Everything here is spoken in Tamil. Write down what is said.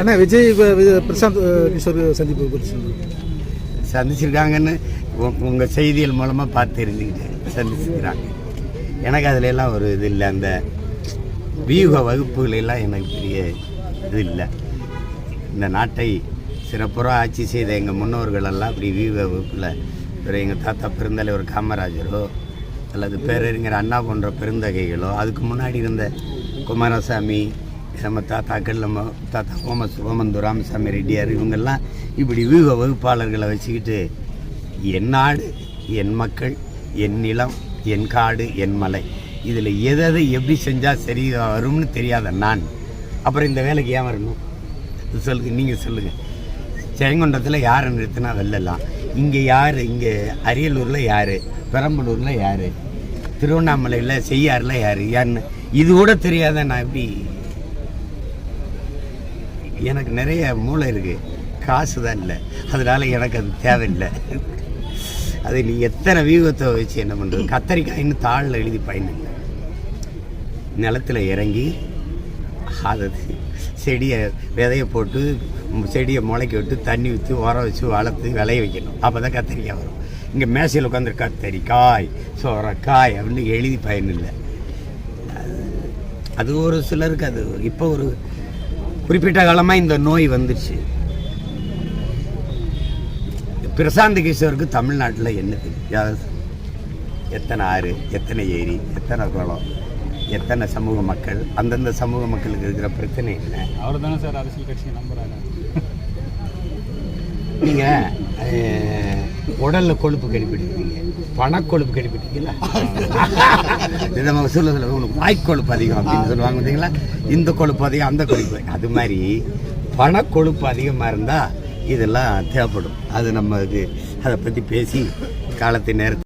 அண்ணா விஜய் பிரசாந்த் கிஷோர் சந்திப்பு பற்றி சந்திச்சிருக்காங்கன்னு உங்கள் செய்திகள் மூலமாக பார்த்து தெரிஞ்சுக்கிட்டேன் சந்திச்சிருக்கிறாங்க. எனக்கு அதில் எல்லாம் ஒரு இது இல்லை. அந்த வியூக வகுப்புகளெல்லாம் எனக்கு பெரிய இது இல்லை. இந்த நாட்டை சிறப்புறம் ஆட்சி செய்த எங்கள் முன்னோர்களெல்லாம் அப்படி வியூக வகுப்பில் ஒரு எங்கள் தாத்தா பெருந்தலைவர் காமராஜரோ அல்லது பேரறிஞர் அண்ணா போன்ற பெருந்தகைகளோ அதுக்கு முன்னாடி இருந்த குமாரசாமி நம்ம தாத்தாக்கள் நம்ம தாத்தா ஓம ஓமந்து ராமசாமி ரெட்டியார் இவங்கெல்லாம் இப்படி வியூக வகுப்பாளர்களை வச்சுக்கிட்டு என் நாடு என் மக்கள் என் நிலம் என் காடு என் மலை இதில் எதை எப்படி செஞ்சால் சரி வரும்னு தெரியாத நான். அப்புறம் இந்த வேலைக்கு ஏன் வரணும்? சொல்லுங்கள் நீங்கள் சொல்லுங்கள் செங்கொண்டத்தில் யாரை நிறுத்தினா வெல்லலாம்? இங்கே யார்? இங்கே அரியலூரில் யார்? பெரம்பலூரில் யார்? திருவண்ணாமலையில் செய்யாரில் யார்? யாருன்னு? இது கூட தெரியாத நான் எப்படி எனக்கு நிறைய மூளை இருக்குது காசு தான் இல்லை. அதனால் எனக்கு அது தேவையில்லை. அது நீ எத்தனை வியூகத்தை வச்சு என்ன பண்ணுறது கத்தரிக்காயின்னு தாளில் எழுதி பயனில்லை. நிலத்தில் இறங்கி அதை செடியை விதைய போட்டு செடியை முளைக்க விட்டு தண்ணி ஊற்றி உரம் வச்சு வளர்த்து விளைய வைக்கணும். அப்போ தான் கத்திரிக்காய் வரும். இங்கே மேசையில் உட்காந்து கத்தரிக்காய் சோரக்காய் அப்படின்னு எழுதி பயனில்லை. அது ஒரு சிலருக்கு அது இப்போ ஒரு குறிப்பிட்ட காலமாக இந்த நோய் வந்துருச்சு. பிரசாந்த் கிஷோருக்கு தமிழ்நாட்டில் என்ன தெரியும்? எத்தனை ஆறு எத்தனை ஏரி எத்தனை குளம் எத்தனை சமூக மக்கள் அந்தந்த சமூக மக்களுக்கு இருக்கிற பிரச்சனை என்ன? அவர் தானே சார் அரசியல் கட்சியை நம்புறாரு. நீங்கள் உடலில் கொழுப்பு கடிப்பிடிக்கிறீங்க பணக்கொழுப்பு கெடுப்பிட்டீங்களா இது நம்ம சொல்ல சொல்ல உங்களுக்கு வாய்க்கொழுப்பு அதிகம் அப்படின்னு சொல்லுவாங்க பார்த்தீங்களா? இந்த கொழுப்பு அதிகம் அந்த கொழுப்பு அது மாதிரி பணக்கொழுப்பு அதிகமாக இருந்தால் இதெல்லாம் தேவைப்படும். அது நம்ம இது அதை பற்றி பேசி காலத்தை நேரத்தை